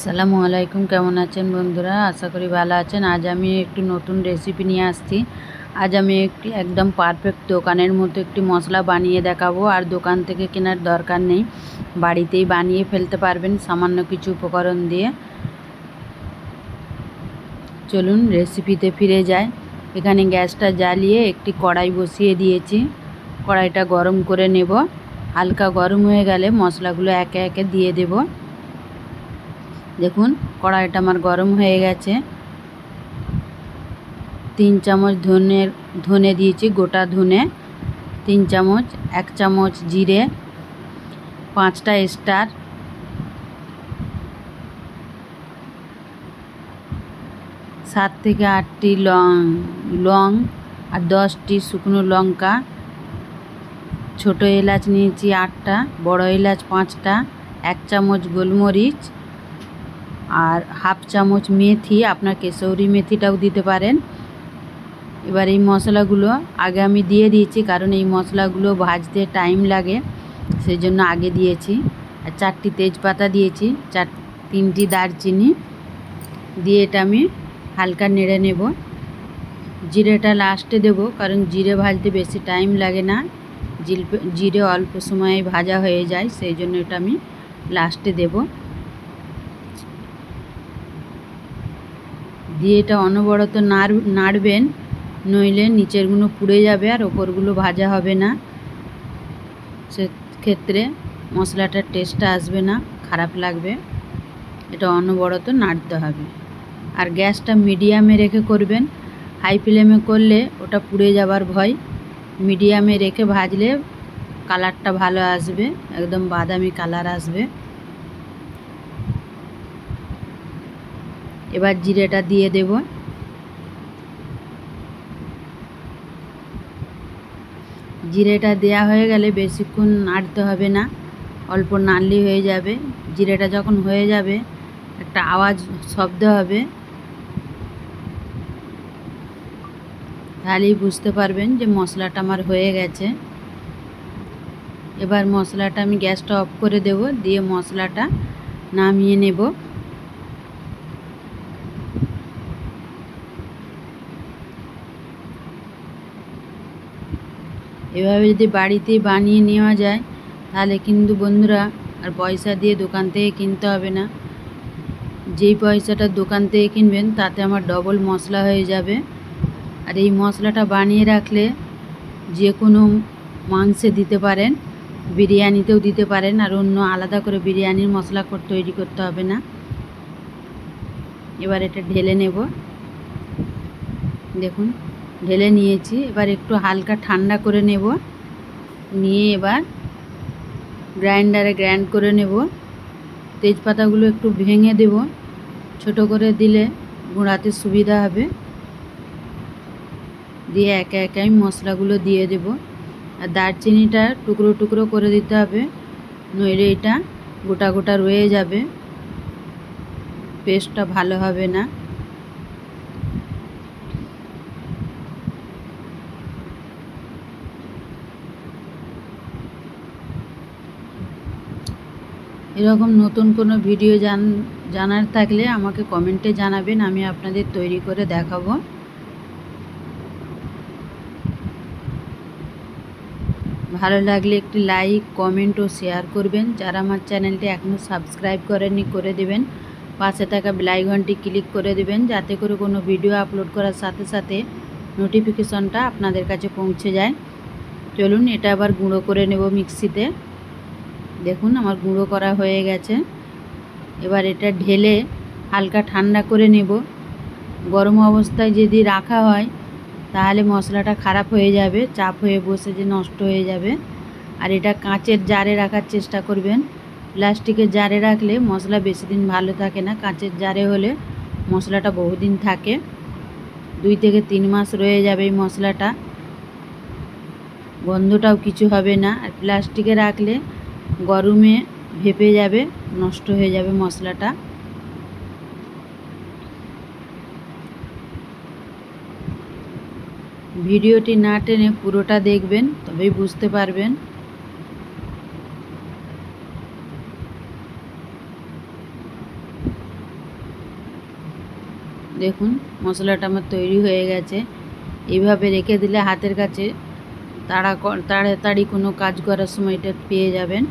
আসসালামু আলাইকুম, কেমন আছেন বন্ধুরা? আশা করি ভালো আছেন। আজ আমি একটি নতুন রেসিপি নিয়ে আসছি। আজ আমি একটি একদম পারফেক্ট দোকানের মতো একটি মশলা বানিয়ে দেখাবো। আর দোকান থেকে কেনার দরকার নেই। বাড়িতেই বানিয়ে ফেলতে পারবেন সামান্য কিছু উপকরণ দিয়ে। চলুন রেসিপিতে ফিরে যায় এখানে গ্যাসটা জ্বালিয়ে একটি কড়াই বসিয়ে দিয়েছি। কড়াইটা গরম করে নেব। হালকা গরম হয়ে গেলে মশলাগুলো একে একে দিয়ে দেবো। দেখুন, কড়াইটা আমার গরম হয়ে গেছে। তিন চামচ ধনের, ধনে দিয়েছি, গোটা ধনে। তিন চামচ, এক চামচ জিরে। পাঁচটা স্টার। সাত থেকে আটটি লং লং আর দশটি শুকনো লঙ্কা। ছোটো এলাচ নিয়েছি আটটা, বড় এলাচ পাঁচটা, এক চামচ গোলমরিচ। আর হাফ চামচ মেথি, আপনার কেশৌরি মেথিটাও দিতে পারেন। এবার এই মশলাগুলো আগে আমি দিয়ে দিয়েছি, কারণ এই মশলাগুলো ভাজতে টাইম লাগে সেই জন্য আগে দিয়েছি। আর চারটি তেজপাতা দিয়েছি, চার, তিনটি দারচিনি। দিয়ে এটা আমি হালকা নেড়ে নেব। জিরেটা লাস্টে দেব, কারণ জিরে ভাজতে বেশি টাইম লাগে না। জিরে অল্প সময়ে ভাজা হয়ে যায়, সেই জন্য এটা আমি লাস্টে দেবো। দিয়ে এটা অনবরত নাড়, নাড়বেন, নইলে নিচেরগুলো পুড়ে যাবে আর ওপরগুলো ভাজা হবে না। সেক্ষেত্রে মশলাটার টেস্টটা আসবে না, খারাপ লাগবে। এটা অনবরত নাড়তে হবে। আর গ্যাসটা মিডিয়ামে রেখে করবেন। হাই ফ্লেমে করলে ওটা পুড়ে যাবার ভয়। মিডিয়ামে রেখে ভাজলে কালারটা ভালো আসবে, একদম বাদামি কালার আসবে। এবার জিরেটা দিয়ে দেব। জিরেটা দেয়া হয়ে গেলে বেশিক্ষণ নাড়তে হবে না, অল্প নাড়লি হয়ে যাবে। জিরেটা যখন হয়ে যাবে, একটা আওয়াজ শব্দ হবে। তাহলেই বুঝতে পারবেন যে মশলাটা আমার হয়ে গেছে। এবার মশলাটা আমি গ্যাসটা অফ করে দেব, দিয়ে মশলাটা নামিয়ে নেব। এভাবে যদি বাড়িতে বানিয়ে নেওয়া যায়, তাহলে কিন্তু বন্ধুরা আর পয়সা দিয়ে দোকান থেকে কিনতে হবে না। যেই পয়সাটা দোকান থেকে কিনবেন, তাতে আমার ডবল মশলা হয়ে যাবে। আর এই মশলাটা বানিয়ে রাখলে যে কোনো মাংসে দিতে পারেন, বিরিয়ানিতেও দিতে পারেন, আর অন্য আলাদা করে বিরিয়ানির মশলা তৈরি করতে হবে না। এবার এটা ঢেলে নেব। দেখুন। ঢেলে নিয়েছি। এবার একটু হালকা ঠান্ডা করে নেব। নিয়ে এবার গ্রাইন্ডারে গ্রাইন্ড করে নেব। তেজপাতাগুলো একটু ভেঙে দেব। ছোট করে দিলে গুঁড়াতে সুবিধা হবে। দিয়ে একে একে আমি মশলাগুলো দিয়ে দেব। আর দারচিনিটা টুকরো টুকরো করে দিতে হবে। নইলে এটা গোটা গোটা রয়ে যাবে। পেস্টটা ভালো হবে না। এরকম নতুন কোনো ভিডিও জান, জানার থাকলে আমাকে কমেন্টে জানাবেন, আমি আপনাদের তৈরি করে দেখাবো। ভালো লাগলে একটি লাইক, কমেন্ট ও শেয়ার করবেন। যারা আমার চ্যানেলটি এখনও সাবস্ক্রাইব করেননি, করে দেবেন। পাশে থাকা বেলাইকনটি ক্লিক করে দেবেন, যাতে করে কোনো ভিডিও আপলোড করার সাথে সাথে নোটিফিকেশনটা আপনাদের কাছে পৌঁছে যায়। চলুন, এটা আবার গুঁড়ো করে নেব মিক্সিতে। দেখুন, আমার গুঁড়ো করা হয়ে গেছে। এবার এটা ঢেলে হালকা ঠান্ডা করে নেব। গরম অবস্থায় যদি রাখা হয়, তাহলে মশলাটা খারাপ হয়ে যাবে, চাপ হয়ে বসে যে নষ্ট হয়ে যাবে। আর এটা কাঁচের জারে রাখার চেষ্টা করবেন। প্লাস্টিকের জারে রাখলে মশলা বেশি দিন ভালো থাকে না। কাঁচের জারে হলে মশলাটা বহুদিন থাকে। দুই থেকে তিন মাস রয়ে যাবে এই মশলাটা। গন্ধটাও কিছু হবে না। আর প্লাস্টিকে রাখলে গরমে ভেপে যাবে, নষ্ট হয়ে যাবে মশলাটা। ভিডিওটি না টেনে পুরোটা দেখবেন, তবেই বুঝতে পারবেন। দেখুন, মশলাটা আমার তৈরি হয়ে গেছে। এইভাবে রেখে দিলে হাতের কাছে তাড়া তাড়াতাড়ি কোনো কাজ করার সময়টা পেয়ে যাবেন।